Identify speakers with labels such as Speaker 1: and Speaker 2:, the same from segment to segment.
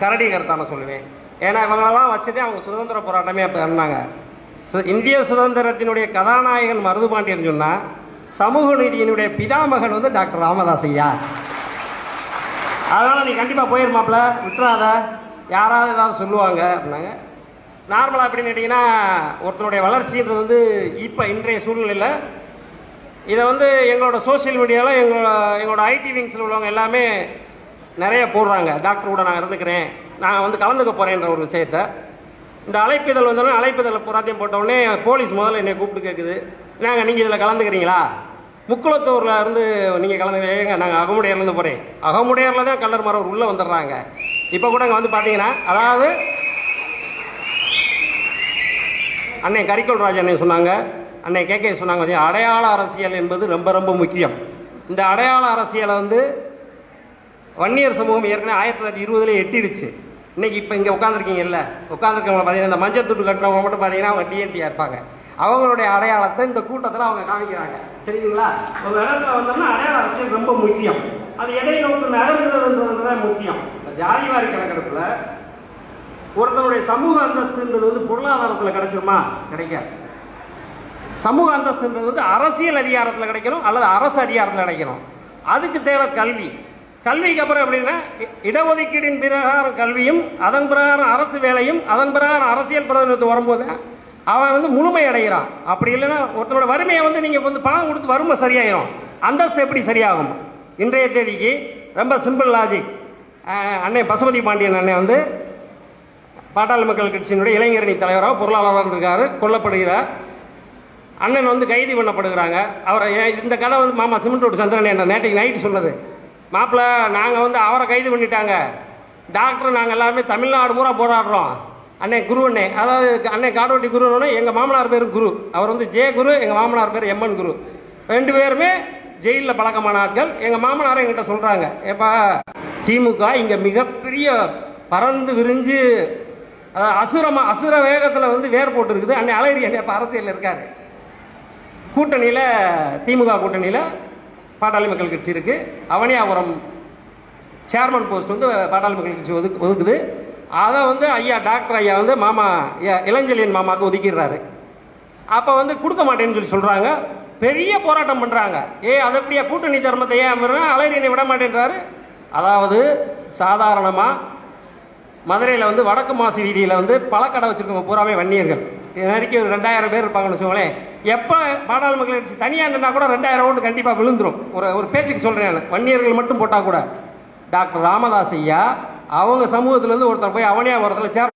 Speaker 1: கரடி கருத்தான சொல்லுவேன். ஏன்னா இவங்களெல்லாம் வச்சதே அவங்க சுதந்திர போராட்டமே அப்போ பண்ணாங்க சு இந்திய சுதந்திரத்தினுடைய கதாநாயகன் மருதுபாண்டியன் சொன்னால் சமூக நீதியினுடைய பிதாமகன் வந்து டாக்டர் ராமதாஸ் ஐயா அதனால் நீ கண்டிப்பாக போயிருமாப்ல விட்டுறாத. யாராவது ஏதாவது சொல்லுவாங்க அப்படின்னாங்க. நார்மலாக அப்படின்னு கேட்டிங்கன்னா ஒருத்தனுடைய வளர்ச்சின்றது வந்து இப்போ இன்றைய சூழ்நிலையில் இதை வந்து எங்களோட சோஷியல் மீடியாவில் எங்களோட எங்களோட ஐடி விங்ஸில் உள்ளவங்க எல்லாமே நிறைய போடுறாங்க. டாக்டர் கூட நான் இருந்துக்கிறேன். நான் வந்து கலந்துக்க போகிறேன்ற ஒரு விஷயத்த. இந்த அழைப்பிதழ் வந்தோடனே அழைப்பிதழை பூராத்தையும் போட்ட போலீஸ் முதல்ல என்னை கூப்பிட்டு கேட்குது நாங்கள் நீங்கள் இதில் கலந்துக்கிறீங்களா? முக்குளத்தூரில் இருந்து நீங்கள் கலந்துக்கிறீங்க நாங்கள் அகமுடையர்லேருந்து போகிறேன் அகமுடையரில் தான் கல்லர் மரம் உள்ளே வந்துடுறாங்க. இப்போ கூட அங்கே வந்து பார்த்தீங்கன்னா அதாவது அன்னை கரிக்கோல் ராஜ் அன்னை சொன்னாங்க. அன்னை கேட்க சொன்னாங்க. அடையாள அரசியல் என்பது ரொம்ப ரொம்ப முக்கியம். இந்த அடையாள அரசியலை வந்து வன்னியர் சமூகம் ஏற்கனவே ஆயிரத்தி தொள்ளாயிரத்தி இருபதுல எட்டிடுச்சு. இன்னைக்கு இப்போ இங்கே உட்காந்துருக்கீங்கல்ல உட்காந்துருக்கவங்க பார்த்தீங்கன்னா இந்த மஞ்சள் துட்டு கட்டினவங்க மட்டும் பார்த்தீங்கன்னா அவங்க டிஎன்டியாக இருப்பாங்க. அவங்களுடைய அடையாளத்தை இந்த கூட்டத்தில் அவங்க காமிக்கிறாங்க. சரிங்களா ஒரு இடத்துல வந்தோம்னா அடையாள அரசியல் ரொம்ப முக்கியம். அது எதை நோக்கி நகர்கிறதுன்றது தான் முக்கியம். இந்த ஜாதிவாரி கணக்கெடுப்பில் ஒருத்தனுடைய சமூக அந்தஸ்துன்றது வந்து பொருளாதாரத்தில் கிடைச்சிருமா? கிடைக்காது. சமூக அந்தஸ்துன்றது வந்து அரசியல் அதிகாரத்தில் கிடைக்கணும் அல்லது அரசு அதிகாரத்தில் கிடைக்கணும். அதுக்கு தேவை கல்வி. கல்விக்கு அப்புறம் எப்படின்னா இடஒதுக்கீடின் பிரகாரம் கல்வியும் அதன் பிரகாரம் அரசு வேலையும் அதன் பிரகாரம் அரசியல் பிரதிநிதித்துவம் வரும்போது அவன் வந்து முழுமை அடைகிறான். அப்படி இல்லைன்னா ஒருத்தனோட வறுமையை வந்து நீங்கள் வந்து பணம் கொடுத்து வறுமை சரியாயிரும். அந்தஸ்து எப்படி சரியாகும்? இன்றைய தேதிக்கு ரொம்ப சிம்பிள் லாஜிக் அன்னை பசுபதி பாண்டியன் அண்ணன் வந்து பாட்டாளி மக்கள் கட்சியினுடைய இளைஞரணி தலைவராக பொருளாளராக இருக்காரு கொல்லப்படுகிறார். அண்ணன் வந்து கைது பண்ணப்படுகிறாங்க. அவரை ஏன் இந்த கதை வந்து மாமா சிமெண்ட் ரோடு சந்திரன் என்ற நேற்றுக்கு நைட்டு சொன்னது. மாப்பிள்ள நாங்கள் வந்து அவரை கைது பண்ணிட்டாங்க. டாக்டர் நாங்கள் எல்லாருமே தமிழ்நாடு பூரா போராடுறோம். அண்ணே குரு அண்ணே அதாவது அண்ணே காடுவட்டி குருன்னு எங்கள் மாமனார் பேர் குரு. அவர் வந்து ஜே குரு எங்கள் மாமனார் பேர் எம்என் குரு. ரெண்டு பேருமே ஜெயிலில் பழக்கமான ஆட்கள் எங்கள் மாமனார் எங்கிட்ட சொல்கிறாங்க ஏப்பா திமுக இங்கே மிகப்பெரிய பறந்து விரிஞ்சு அதாவது அசுரமா அசுர வேகத்தில் வந்து வேர் போட்டுருக்குது. அன்னை அழகிரி அண்ணே இப்போ அரசியலில் இருக்காரு. கூட்டணியில் திமுக கூட்டணியில் பாட்டாளி மக்கள் கட்சி இருக்குது அவனியாபுரம் சேர்மன் போஸ்ட் வந்து பாட்டாளி மக்கள் கட்சி ஒதுக்கு ஒதுக்குது. அதை வந்து ஐயா டாக்டர் ஐயா வந்து மாமா இ- இளஞ்செழியன் மாமாவுக்கு ஒதுக்கிடுறாரு. அப்போ வந்து கொடுக்க மாட்டேன்னு சொல்லி சொல்கிறாங்க பெரிய போராட்டம் பண்ணுறாங்க ஏ அது எப்படியா? கூட்டணி தர்மத்தை ஏன் அமர்னா விட மாட்டேன்றாரு. அதாவது சாதாரணமாக மதுரையில் வந்து வடக்கு மாசி வீதியில் வந்து பழக்கடை வச்சுருக்கவங்க பூராமே வன்னியர்கள். இது வரைக்கும் ஒரு ரெண்டாயிரம் பேர் இருப்பாங்கன்னு வச்சுக்கோங்களேன். எப்போ பாடாளு மக்கள் கட்சி தனியாக இருந்தால் கூட ரெண்டாயிரம் ஓட்டு கண்டிப்பாக விழுந்துரும். ஒரு ஒரு பேச்சுக்கு சொல்கிறேன் நான். வன்னியர்கள் மட்டும் போட்டால் கூட. டாக்டர் ராமதாஸ் ஐயா அவங்க சமூகத்திலேருந்து ஒருத்தர் போய் அவனியாபுரத்தில் சேர்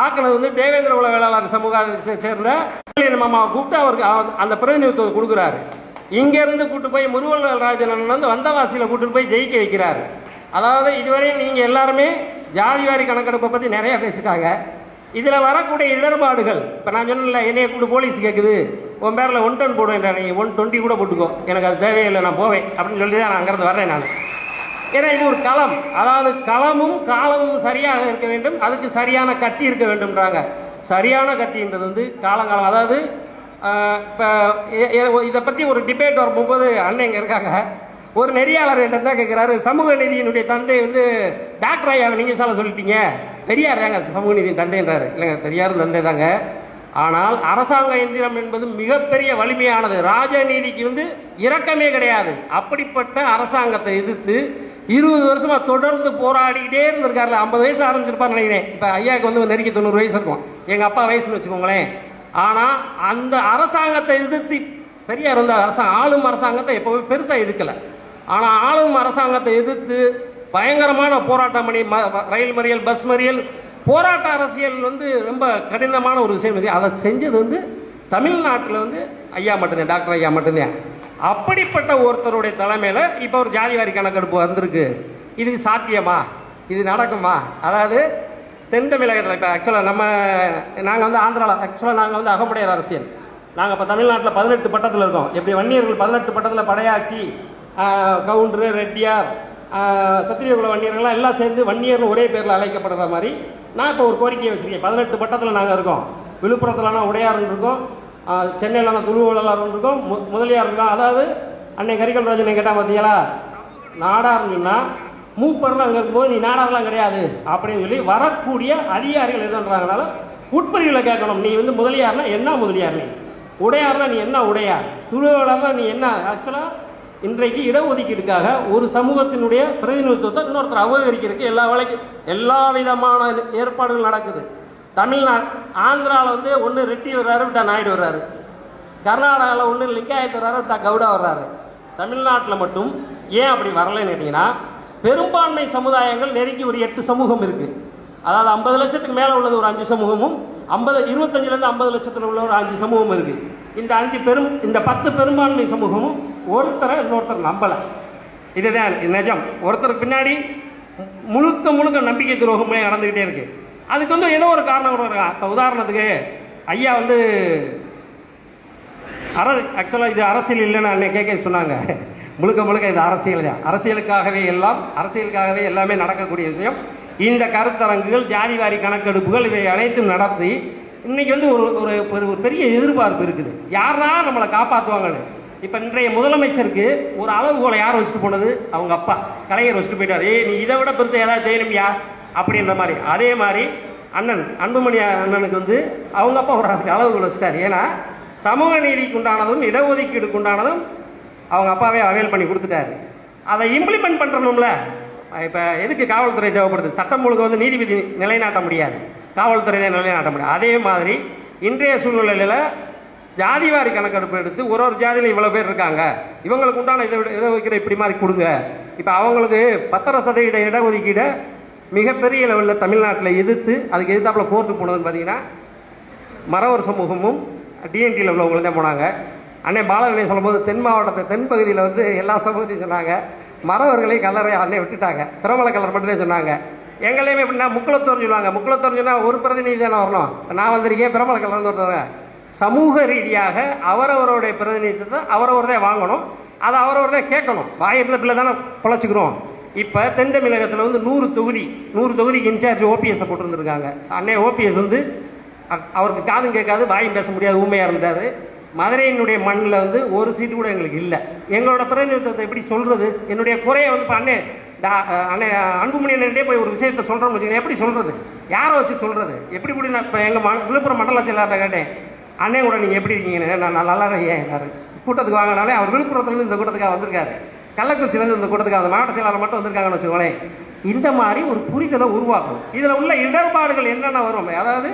Speaker 1: ஆக்கினது வந்து தேவேந்திர உலக வேளாளர் சமூகத்தை சேர்ந்த மாமாவை கூப்பிட்டு அவருக்கு அந்த பிரதிநிதித்துவம் கொடுக்குறாரு. இங்கேருந்து கூட்டு போய் முருகன் ராஜன் வந்து வந்தவாசியில் கூட்டு போய் ஜெயிக்க வைக்கிறாரு. அதாவது இதுவரையும் நீங்கள் எல்லாருமே ஜாதிவாரி கணக்கெடுப்பை பற்றி நிறையா பேசிட்டாங்க. இதில் வரக்கூடிய இடர்பாடுகள். இப்போ நான் சொன்னல என்னைய கூட போலீஸ் கேட்குது உன் பேரில் ஒன் டன் போடுவேன் நீங்கள் ஒன் டுவெண்ட்டி கூட போட்டுக்கோ. எனக்கு அது தேவையில்லை நான் போவேன். அப்படின்னு சொல்லி தான் நான் அங்கேருந்து வர்றேன் நான். ஏன்னா இது ஒரு களம். அதாவது களமும் காலமும் சரியாக இருக்க வேண்டும். அதுக்கு சரியான கத்தி இருக்க வேண்டும்ன்றாங்க. சரியான கத்தின்றது வந்து காலங்காலம். அதாவது இப்போ இதை பற்றி ஒரு டிபேட் வரும்போது அண்ணன் இங்கே இருக்காங்க. ஒரு நெறியாளர் என்ன தான் கேட்குறாரு சமூக நீதியினுடைய தந்தை வந்து டாக்டர் ஐயாவை நீங்கள் சொல்ல சொல்லிட்டீங்க. பெரியார் தாங்க சமூக நீதியின் தந்தைன்றாரு. இல்லைங்க பெரியார் தந்தை தாங்க. ஆனால் அரசாங்க எந்திரம் என்பது மிகப்பெரிய வலிமையானது. ராஜநீதிக்கு வந்து இரக்கமே கிடையாது. அப்படிப்பட்ட அரசாங்கத்தை எதிர்த்து இருபது வருஷமா தொடர்ந்து போராடிக்கிட்டே இருந்திருக்காருல. ஐம்பது வயசு ஆரம்பிச்சிருப்பாரு நினைக்கிறேன். இப்போ ஐயாவுக்கு வந்து நெருக்கி தொண்ணூறு வயசு இருக்கும். எங்க அப்பா வயசுன்னு வச்சுக்கோங்களேன். ஆனா அந்த அரசாங்கத்தை எதிர்த்து பெரியார் வந்து அரசாங்க ஆளும் அரசாங்கத்தை எப்பவுமே பெருசா எதிர்க்கல. ஆனால் ஆளும் அரசாங்கத்தை எதிர்த்து பயங்கரமான போராட்டம் பண்ணி ம- ரயில் மறியல் பஸ் மறியல் போராட்ட அரசியல் வந்து ரொம்ப கடினமான ஒரு விஷயம் அதை செஞ்சது வந்து தமிழ்நாட்டில் வந்து ஐயா மட்டும்தான் டாக்டர் ஐயா மட்டும்தான். அப்படிப்பட்ட ஒருத்தருடைய தலைமையில் இப்போ ஒரு ஜாதிவாரி கணக்கெடுப்பு வந்திருக்கு. இது சாத்தியமா? இது நடக்குமா? அதாவது தென் தமிழகத்தில் இப்போ ஆக்சுவலாக நம்ம நாங்கள் வந்து ஆந்திராவில் ஆக்சுவலாக நாங்கள் வந்து அகமுடையார் அரசியல். நாங்கள் இப்போ தமிழ்நாட்டில் பதினெட்டு பட்டத்தில் இருக்கோம். எப்படி வன்னியர்கள் பதினெட்டு பட்டத்தில் படையாச்சி கவுண்டரு ரெட்டியார் சத்திரியகுல வன்னியர்கள்லாம் எல்லாம் சேர்ந்து வன்னியர்னு ஒரே பேரில் அழைக்கப்படுற மாதிரி நான் இப்போ ஒரு கோரிக்கையை வச்சுருக்கேன். பதினெட்டு பட்டத்தில் நாங்கள் இருக்கோம். விழுப்புரத்துலனா உடையார்னு இருக்கோம். சென்னையிலான துளுவலாருன்னு இருக்கோம். மு முதலியார் இருக்கோம் அதாவது அன்னை கரிகல் ராஜனை கேட்டால் பார்த்தீங்களா நாடார்னா மூப்பர்லாம் அங்கே இருக்கும்போது நீ நாடாரெலாம் கிடையாது அப்படின்னு சொல்லி வரக்கூடிய அதிகாரிகள் எதுன்றாங்கனால உட்பிரிவில் கேட்கணும். நீ வந்து முதலியார்னா என்ன முதலியார் நீ? உடையார்னா நீ என்ன உடையார்? துளுவலர்னா நீ என்ன? ஆக்சுவலாக இன்றைக்கு இடஒதுக்கீடுக்காக ஒரு சமூகத்தினுடைய பிரதிநிதித்துவத்தை இன்னொருத்தர் அபகரிக்கிறதுக்கு எல்லா வேலைக்கும் எல்லா விதமான ஏற்பாடுகள் நடக்குது. தமிழ்நாடு ஆந்திராவில் வந்து ஒன்று ரெட்டி வர்றாரு விட்டா நாயுடு வர்றாரு. கர்நாடகாவில் ஒன்று லிங்காயத்து வர்றாரு விட்டா கவுடா வர்றாரு. தமிழ்நாட்டில் மட்டும் ஏன் அப்படி வரலைன்னு கேட்டிங்கன்னா பெரும்பான்மை சமுதாயங்கள் நெருங்கி ஒரு எட்டு சமூகம் இருக்குது அதாவது ஐம்பது லட்சத்துக்கு மேலே உள்ளது ஒரு அஞ்சு சமூகமும் ஐம்பது இருபத்தஞ்சிலேருந்து ஐம்பது லட்சத்தில் உள்ள ஒரு அஞ்சு சமூகம் இருக்குது இந்த அஞ்சு பெரும் இந்த பத்து பெரும்பான்மை சமூகமும் ஒருத்தரை இன்னொருத்தர் நம்பலை. இதுதான் நிஜம். ஒருத்தர் பின்னாடி முழுக்க முழுக்க நம்பிக்கை துரோகமே நடந்துக்கிட்டே இருக்கு. அதுக்கு வந்து ஏதோ ஒரு காரணம் கூட இருக்கா? இப்போ உதாரணத்துக்கு ஐயா வந்து அர ஆக்சுவலாக இது அரசியல் இல்லைன்னு அன்னை கேட்க சொன்னாங்க. முழுக்க முழுக்க இது அரசியல் தான். அரசியலுக்காகவே எல்லாம் அரசியலுக்காகவே எல்லாமே நடக்கக்கூடிய விஷயம். இந்த கருத்தரங்குகள் ஜாதிவாரி கணக்கெடுப்புகள் இவை அனைத்தும் நடத்தி இன்னைக்கு வந்து ஒரு ஒரு ஒரு- ஒரு பெரிய எதிர்பார்ப்பு இருக்குது. யாரா நம்மளை காப்பாற்றுவாங்கன்னு இப்போ இன்றைய முதலமைச்சருக்கு ஒரு அளவுகோலை யார் வச்சுட்டு போனது? அவங்க அப்பா. கலைஞர் வச்சுட்டு போயிட்டார். ஏய் நீ இதை விட பெருசாக ஏதாவது செய்யணும்யா? அப்படின்ற மாதிரி. அதே மாதிரி அண்ணன் அன்புமணி அண்ணனுக்கு வந்து அவங்க அப்பா ஒரு அளவுகோல் வச்சுட்டார் ஏன்னா சமூக நீதிக்கு உண்டானதும் இடஒதுக்கீடுக்கு உண்டானதும் அவங்க அப்பாவே அவைல் பண்ணி கொடுத்துட்டாரு. அதை இம்ப்ளிமெண்ட் பண்ணுறணும்ல இப்போ எதுக்கு காவல்துறை தேவைப்படுது? சட்டம் ஒழுங்கு வந்து நீதிபதி நிலைநாட்ட முடியாது. காவல்துறை நிலைநாட்ட முடியாது. அதே மாதிரி இன்றைய சூழ்நிலையில் ஜாதிவாரி கணக்கெடுப்பு எடுத்து ஒரு ஒரு ஜாதியில் இவ்வளோ பேர் இருக்காங்க. இவங்களுக்கு உண்டான இதை விட இதை வைக்கிற இப்படி மாதிரி கொடுங்க. இப்போ அவங்களுக்கு பத்தரை சதவீத இடஒதுக்கீடை மிகப்பெரிய லெவலில் தமிழ்நாட்டில் எதிர்த்து அதுக்கு எதிர்த்தாப்பில் கோர்ட்டு போனதுன்னு பார்த்தீங்கன்னா மறவர் சமூகமும் டிஎன்டியில் உள்ளவங்களும் தான் போனாங்க. அண்ணே பாலகனை சொல்லும்போது தென் மாவட்டத்தை தென் பகுதியில் வந்து எல்லா சமூகத்தையும் சொன்னாங்க. மறவர்களையும் கல்லறை அண்ணே விட்டுட்டாங்க. திருமலை கலர் மட்டும்தான் சொன்னாங்க. எங்களையுமே எப்படின்னா முக்குளத்தோர்னு சொல்லுவாங்க. முக்குளத்தோர்னு சொன்னால் ஒரு பிரதிநிதி தானே வரணும். நான் வந்திருக்கேன் பிரமல கலர்னு ஒருத்தவங்க. சமூக ரீதியாக அவரவருடைய பிரதிநிதித்துவத்தை அவரவர் தான் வாங்கணும். அதை அவரவர் தான் கேட்கணும் வாயிருந்த பிள்ளை தானே பொழைச்சிக்கிறோம். இப்போ தென் தமிழகத்தில் வந்து நூறு தொகுதி நூறு தொகுதிக்கு இன்சார்ஜ் ஓபிஎஸ்ஸை போட்டிருந்துருக்காங்க. அண்ணே ஓபிஎஸ் வந்து அவருக்கு காதும் கேட்காது வாயும் பேச முடியாது ஊமையாக இருந்தார். மதுரையினுடைய மண்ணில் வந்து ஒரு சீட்டு கூட எங்களுக்கு இல்லை. எங்களோட பிரதிநிதித்துவத்தை எப்படி சொல்கிறது என்னுடைய குறையை வந்து இப்போ அண்ணே டா- அண்ணே அன்புமணி அண்ணன்டே போய் ஒரு விஷயத்தை சொல்கிறோம்னு வச்சுக்கோங்க. எப்படி சொல்கிறது யாரை வச்சு சொல்கிறது எப்படி இப்படி நான் இப்போ எங்கள் ம விழுப்புரம் மண்டலத்தில் கேட்டேன். அண்ணே கூட நீங்கள் எப்படி இருக்கீங்கன்னு நான் நல்லா இருக்கேன் கூட்டத்துக்கு வாங்கினாலே அவர் விழுப்புரத்துலேருந்து இந்த கூட்டத்துக்காக வந்திருக்காரு. கள்ளக்குறிச்சியிலேருந்து இந்த கூட்டத்துக்கு அந்த மாவட்ட செயலாளர் மட்டும் வந்திருக்காங்கன்னு வச்சுக்கோங்களேன். இந்த மாதிரி ஒரு புரிதலை உருவாக்கும். இதில் உள்ள இடர்பாடுகள் என்னென்ன வரும்? அதாவது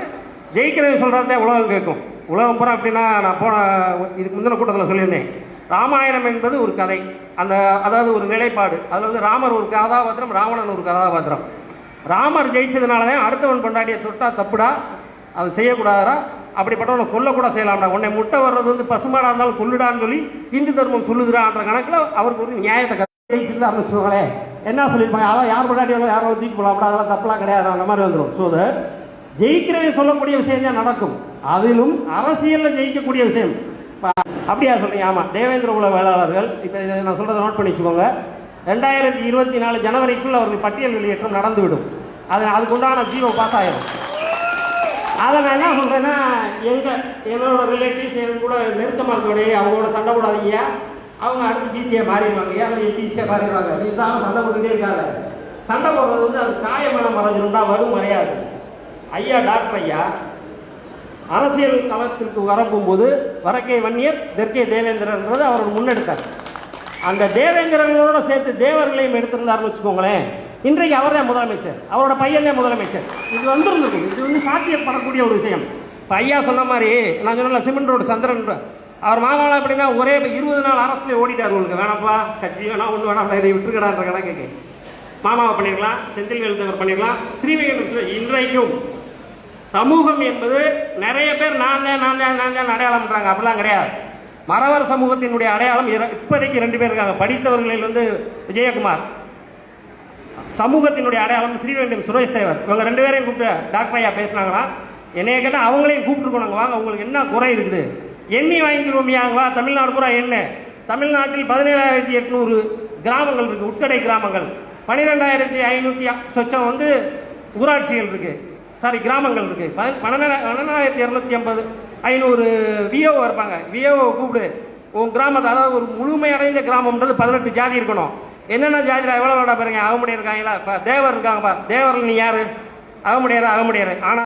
Speaker 1: ஜெயிக்கிறவன் சொல்கிறதே உலகம் கேட்கும். உலகம் பூரா அப்படின்னா நான் போன இதுக்கு முந்தின கூட்டத்தில் சொல்லியிருந்தேன். ராமாயணம் என்பது ஒரு கதை. அந்த அதாவது ஒரு நிலைப்பாடு. அதில் வந்து ராமர் ஒரு கதாபாத்திரம் ராவணன் ஒரு கதாபாத்திரம். ராமர் ஜெயிச்சதுனால தான் அடுத்தவன் கொண்டாடிய தொட்டா தப்புடா அது செய்யக்கூடாதா அப்படிப்பட்டவனை கொல்லக்கூட செய்யலாம்டா. உன்னை முட்டை வர்றது வந்து பசுமாடாக இருந்தாலும் கொல்லுடான்னு சொல்லி இந்து தர்மம் சொல்லுதுடான்ற கணக்கில் அவருக்கு ஒரு நியாயத்தை கத்து ஜெயிச்சிருந்தாருன்னு வச்சுக்கோங்களேன் என்ன சொல்லியிருப்பாங்க? அதான் யார் கொண்டாடி யாரும் தூக்கி போகலாம்டா அதெல்லாம் தப்பெல்லாம் கிடையாது. அந்த மாதிரி வந்துடும் ஸோ ஜெயிக்கிறவன் சொல்லக்கூடிய விஷயம் தான் நடக்கும். அதிலும் அரசியலில் ஜெயிக்கக்கூடிய விஷயம். அப்படியா சொல்றீங்க ஆமாம் தேவேந்திர குல வேளாளர்கள் இப்போ இதை நான் சொல்கிறத நோட் பண்ணி வச்சுக்கோங்க. ரெண்டாயிரத்தி இருபத்தி நாலு ஜனவரிக்குள் அவர்கள் பட்டியல் வெளியேற்றம் நடந்துவிடும். அது அதுக்குண்டான ஜீவோ பாஸ் ஆயிடும் அதை நான் என்ன சொல்கிறேன்னா எங்கள் என்னோட ரிலேட்டிவ்ஸ் என் கூட நெருக்கமாக இருக்கக்கூடிய அவங்களோட சண்டை போடாதீங்க. அவங்க அடுத்து பிசியை மாறிடுவாங்க. ஏன் அவங்க பிசியை மாறிடுவாங்க? நீ சாம சண்டை போட்டுகிட்டே இருக்காத. சண்டை போடுறது வந்து அது காயமான மறைஞ்சிருந்தா வரும் மறையாது. ஐயா டாக்டர் ஐயா அரசியல் களத்திற்கு வரப்போகும்போது வரக்கை வன்னியர் தெற்கே தேவேந்திரன்றது அவர் முன்னெடுத்தார். அந்த தேவேந்திரங்களோட சேர்த்து தேவர்களையும் எடுத்திருந்தாருன்னு வச்சுக்கோங்களேன். இன்றைக்கு அவர் தான் முதலமைச்சர். அவரோட பையன் தான் முதலமைச்சர். இது வந்துருந்துருக்கும் இது வந்து சாத்தியப்படக்கூடிய ஒரு விஷயம். இப்போ ஐயா சொன்ன மாதிரி நான் சொன்ன சிமெண்ட் ரோடு சந்திரன் அவர் மாமாவில் அப்படின்னா ஒரே இருபது நாள் அரசுலேயே ஓடிட்டார் உங்களுக்கு. வேணாப்பா கட்சி வேணாம் ஒன்று வேணாம் இதை விட்டுருக்கடான்ற கணக்குக்கு. மாமாவை பண்ணிடலாம் செந்தில் வேலுத்தவர் பண்ணிடலாம் ஸ்ரீவைகுண்டம் இன்றைக்கும் சமூகம் என்பது நிறைய பேர் நான் தான் நான் தான் நான் தான் அடையாளம் பண்ணுறாங்க அப்படிலாம் கிடையாது. மறவர் சமூகத்தினுடைய அடையாளம் இப்போதைக்கு ரெண்டு பேர் இருக்காங்க. படித்தவர்களில் வந்து விஜயகுமார். சமூகத்தினுடைய அடையாளம் ஸ்ரீவேண்டம் சுரேஷ் தேவர் இவங்க ரெண்டு பேரையும் கூப்பிட்டு டாக்டர் ஐயா பேசினாங்களா? என்னைய கேட்டால் அவங்களையும் கூப்பிட்டுருக்கோம் வாங்க உங்களுக்கு என்ன குறை இருக்குது? எண்ணி வாங்கிக்கிறோமியாங்க வா தமிழ்நாடு பூரா என்ன தமிழ்நாட்டில் பதினேழாயிரத்தி எட்நூறு கிராமங்கள் இருக்குது உட்கடை கிராமங்கள். பன்னிரெண்டாயிரத்தி ஐநூற்றி சொச்சம் வந்து ஊராட்சிகள் இருக்குது சாரி கிராமங்கள் இருக்குது பன்னெண்டு பன்னெண்டாயிரத்தி இரநூத்தி ஐம்பது ஐநூறு விஓஓ இருப்பாங்க. விஓ கூப்பிடு. உன் கிராமத்தை அதாவது ஒரு முழுமையடைந்த கிராமம்ன்றது பதினெட்டு ஜாதி இருக்கணும். என்னென்ன ஜாதிரா எவ்வளோ பாருங்க அகமுடையர் இருக்காங்களா? இப்போ தேவர் இருக்காங்கப்பா தேவர் நீ யாரு? அகமுடையர் அகமுடையர் ஆனால்